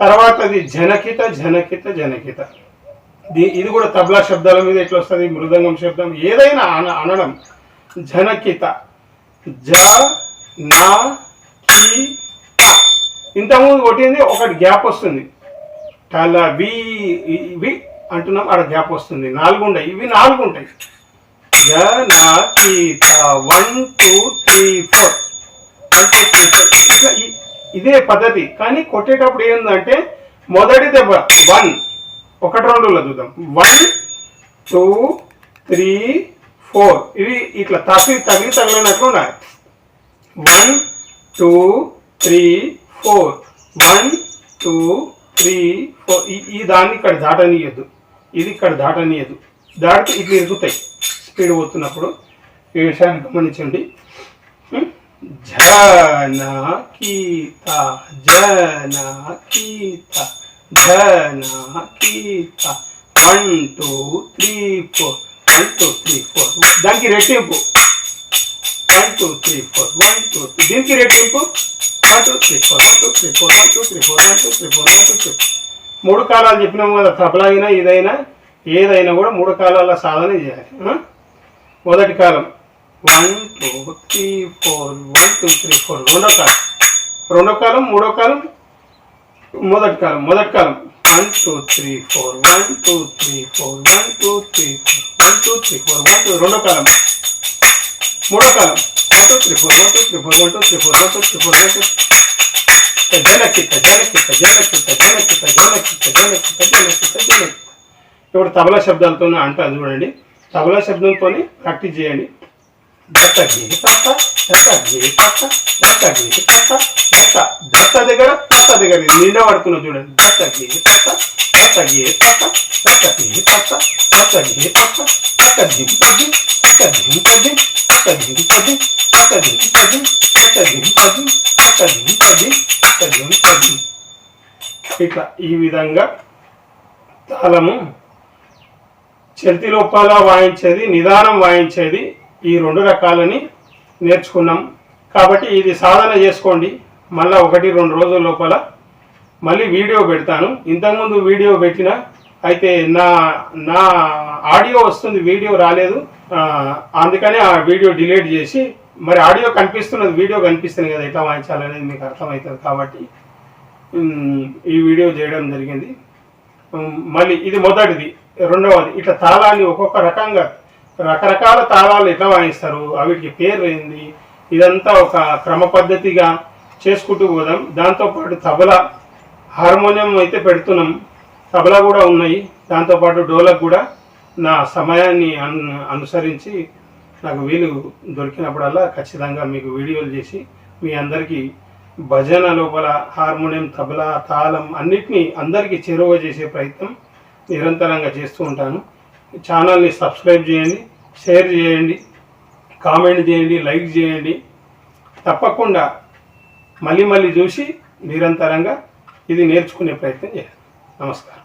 తర్వాతది జనకిత జనకిత జనకిత. ఇది కూడా తబలా శబ్దాల మీద ఎట్లా వస్తుంది? మృదంగం శబ్దం. ఏదైనా అన అనడం. జనకిత. జ నా కి ఇంతకుముందు కొట్టింది ఒకటి గ్యాప్ వస్తుంది. టల వి ఇవి అంటున్నాం ఆడ గ్యాప్ వస్తుంది. నాలుగు ఉంటాయి ఇవి నాలుగు ఉంటాయి జ నా కి one two three four one two three four ఇట్లా ఇ- ఇదే పద్ధతి. కానీ కొట్టేటప్పుడు ఏంటంటే మొదటి దెబ్బ వన్ ఒకటి రెండులో చూద్దాం. వన్ టూ త్రీ ఫోర్ ఇవి ఇట్లా తగిలి తగిలి తగిలినట్లు ఉన్నాయి. One two three four one two three four ఈ దాన్ని ఇక్కడ దాటనీయద్దు. ఇది ఇక్కడ దాటనీయద్దు. దాటితే ఇట్లా ఇరుగుతాయి స్పీడ్ పోతున్నప్పుడు. ఈ విషయాన్ని గమనించండి. జనకీత జనకీత జనకీత one two three four. One two three four. దానికి రెట్టింపు. One two three four. One two దీనికి రెట్టింపు. One two three four. One two three four. One two three four. One two three four. One two three. మూడు కాలాలు చెప్పినాము కదా తబలా అయినా ఇదైనా ఏదైనా కూడా మూడు కాలాల సాధన చేయాలి. మొదటి కాలం. One two three four one two three four రెండో కాలం రెండో కాలం మూడో కాలం మొదటి కాలం మొదటి కాలం one two three four one two three four one two three one two three four one two రెండో కాలం మూడో కాలం one two three four one two three four one two three four one two three four one two జనకిత జనకిత జనకిత జనకిత జనకిత జనకిత జనకిత జనకిత ఇప్పుడు తబలా శబ్దాలతో అంటా చూడండి తబలా శబ్దంతో ప్రాక్టీస్ చేయండి దత్త గీత తత్త దత్త గీత తత్త దత్త గీత తత్త దత్త దత్త దగ్గర తత్త దగ్గర ఇది నిండా పడుతున్నా చూడండి దత్త గీత తత్త దత్త గీత తత్త దత్త గీత తత్త దత్త గీత తత్త దత్త దింపది దత్త దింపది దత్త దింపది దత్త దింపది దత్త దింపది దత్త దింపది దత్త దింపది ఇట్లా ఈ విధంగా తాళము. చరితి లోపాల వాయించేది నిదానం వాయించేది ఈ రెండు రకాలని నేర్చుకున్నాం. కాబట్టి ఇది సాధన చేసుకోండి. మళ్ళీ ఒకటి రెండు రోజుల లోపల మళ్ళీ వీడియో పెడతాను. ఇంతకుముందు వీడియో పెట్టిన అయితే నా నా ఆడియో వస్తుంది వీడియో రాలేదు. అందుకనే అందుకని ఆ వీడియో డిలీట్ చేసి మరి ఆడియో కనిపిస్తున్నది వీడియో కనిపిస్తుంది కదా ఎట్లా వాయించాలనేది మీకు అర్థమవుతుంది కాబట్టి ఈ వీడియో చేయడం జరిగింది. మళ్ళీ ఇది మొదటిది. రెండవది ఇట్లా తాళాన్ని ఒక్కొక్క రకంగా రకరకాల తాళాలు ఎట్లా వాయిస్తారు? వీటికి పేరు ఏంది? ఇదంతా ఒక క్రమ పద్ధతిగా చేసుకుంటూ పోదాం. దాంతోపాటు తబలా హార్మోనియం అయితే పెడుతున్నాం. తబలా కూడా ఉన్నాయి. దాంతోపాటు డోలకు కూడా నా సమయాన్ని అను అనుసరించి నాకు వీలు దొరికినప్పుడల్లా ఖచ్చితంగా మీకు వీడియోలు చేసి మీ అందరికీ భజన లోపల హార్మోనియం తబలా తాళం అన్నిటినీ అందరికీ చేరువ చేసే ప్రయత్నం నిరంతరంగా చేస్తూ ఉంటాను. ఛానల్ని సబ్స్క్రైబ్ చేయండి షేర్ చేయండి కామెంట్ చేయండి లైక్ చేయండి. తప్పకుండా మళ్ళీ మళ్ళీ చూసి నిరంతరంగా ఇది నేర్చుకునే ప్రయత్నం చేయండి. నమస్కారం.